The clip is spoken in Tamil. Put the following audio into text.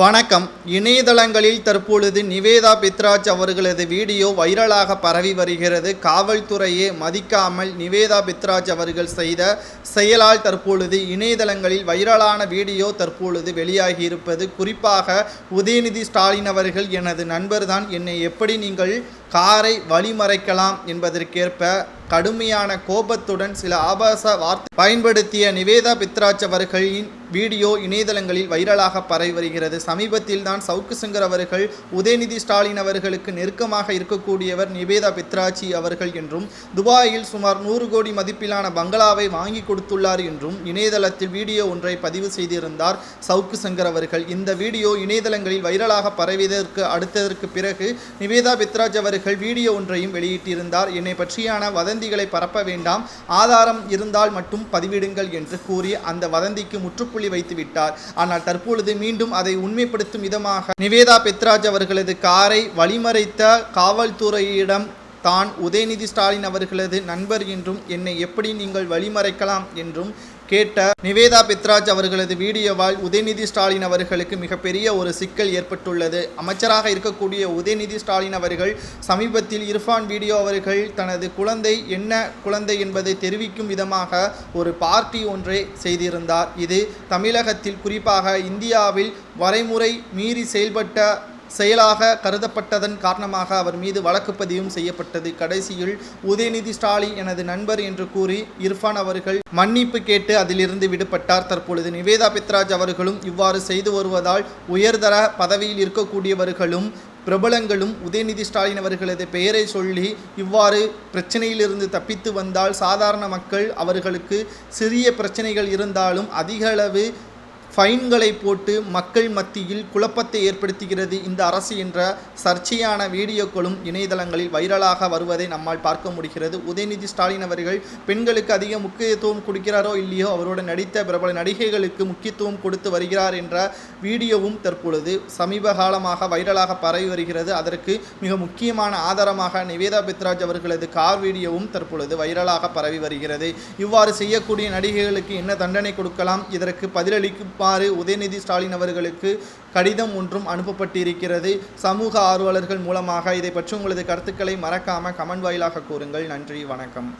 வணக்கம். இணையதளங்களில் தற்பொழுது நிவேதா பித்ராஜ் அவர்களது வீடியோ வைரலாக பரவி வருகிறது. காவல்துறையே மதிக்காமல் நிவேதா பித்ராஜ் அவர்கள் செய்த செயலால் தற்பொழுது இணையதளங்களில் வைரலான வீடியோ தற்பொழுது வெளியாகி இருப்பது. குறிப்பாக உதயநிதி ஸ்டாலின் அவர்கள் எனது நண்பர்தான். என்னை எப்படி நீங்கள் காரை வழிமறைக்கலாம் என்பதற்கேற்ப கடுமையான கோபத்துடன் சில ஆபாச வார்த்தை பயன்படுத்திய நிவேதா பித்ராஜ் அவர்களின் வீடியோ இணையதளங்களில் வைரலாக பரவி வருகிறது. சமீபத்தில் தான் சவுக்கு சங்கர் அவர்கள் உதயநிதி ஸ்டாலின் அவர்களுக்கு நெருக்கமாக இருக்கக்கூடியவர் நிவேதா பித்ராஜி அவர்கள் என்றும் துபாயில் சுமார் நூறு கோடி மதிப்பிலான பங்களாவை வாங்கி கொடுத்துள்ளார் என்றும் இணையதளத்தில் வீடியோ ஒன்றை பதிவு செய்திருந்தார் சவுக்கு சங்கர் அவர்கள். இந்த வீடியோ இணையதளங்களில் வைரலாக பரவியதற்கு அடுத்ததற்கு பிறகு நிவேதா பித்ராஜ் அவர்கள் வீடியோ ஒன்றையும் வெளியிட்டிருந்தார். என்னை பற்றியான வதந்திகளை பரப்ப வேண்டாம். ஆதாரம் இருந்தால் மட்டும் பதிவிடுங்கள் என்று கூறி அந்த வதந்திக்கு முற்றுப்புள்ளி வைத்து விட்டார். ஆனால் தற்பொழுது மீண்டும் அதை உண்மைப்படுத்தும் விதமாக நிவேதா பெத்ராஜ் அவர்களது காரை வழிமறைத்த காவல்துறையிடம் தான் உதயநிதி ஸ்டாலின் அவர்களது நண்பர் என்றும் என்னை எப்படி நீங்கள் வழிமறைக்கலாம் என்றும் கேட்ட நிவேதா பித்ராஜ் அவர்களது வீடியோவால் உதயநிதி ஸ்டாலின் அவர்களுக்கு மிகப்பெரிய ஒரு சிக்கல் ஏற்பட்டுள்ளது. அமைச்சராக இருக்கக்கூடிய உதயநிதி ஸ்டாலின் அவர்கள் சமீபத்தில் இர்ஃபான் வீடியோ அவர்கள் தனது குழந்தை என்ன குழந்தை என்பதை தெரிவிக்கும் விதமாக ஒரு பார்ட்டி ஒன்றை செய்திருந்தார். இது தமிழகத்தில் குறிப்பாக இந்தியாவில் வரைமுறை மீறி செயல்பட்ட செயலாக கருதப்பட்டதன் காரணமாக அவர் மீது வழக்கு பதிவும் செய்யப்பட்டது. கடைசியில் உதயநிதி ஸ்டாலின் எனது நண்பர் என்று கூறி இர்ஃபான் அவர்கள் மன்னிப்பு கேட்டு அதிலிருந்து விடுபட்டார். தற்பொழுது நிவேதா பித்ராஜ் அவர்களும் இவ்வாறு செய்து வருவதால் உயர்தர பதவியில் இருக்கக்கூடியவர்களும் பிரபலங்களும் உதயநிதி ஸ்டாலின் அவர்களது பெயரை சொல்லி இவ்வாறு பிரச்சனையிலிருந்து தப்பித்து வந்தால் சாதாரண மக்கள் அவர்களுக்கு சிறிய பிரச்சனைகள் இருந்தாலும் அதிக அளவு ஃபைன்களை போட்டு மக்கள் மத்தியில் குழப்பத்தை ஏற்படுத்துகிறது இந்த அரசு என்ற சர்ச்சையான வீடியோக்களும் இணையதளங்களில் வைரலாக வருவதை நம்மால் பார்க்க முடிகிறது. உதயநிதி ஸ்டாலின் அவர்கள் பெண்களுக்கு அதிக முக்கியத்துவம் கொடுக்கிறாரோ இல்லையோ அவரோட நடித்த பிரபல நடிகைகளுக்கு முக்கியத்துவம் கொடுத்து வருகிறார் என்ற வீடியோவும் தற்பொழுது சமீப காலமாக வைரலாக பரவி வருகிறது. அதற்கு மிக முக்கியமான ஆதாரமாக நிவேதா பித்ராஜ் அவர்களது கார் வீடியோவும் தற்பொழுது வைரலாக பரவி வருகிறது. இவ்வாறு செய்யக்கூடிய நடிகைகளுக்கு என்ன தண்டனை கொடுக்கலாம்? இதற்கு பதிலளிக்குமாறு உதயநிதி ஸ்டாலின் அவர்களுக்கு கடிதம் ஒன்றும் அனுப்பப்பட்டிருக்கிறது. சமூக ஆர்வலர்கள் மூலமாக இதை பற்றி உங்களது கருத்துக்களை மறக்காமல் கமெண்ட் வாயிலாக கூறுங்கள். நன்றி வணக்கம்.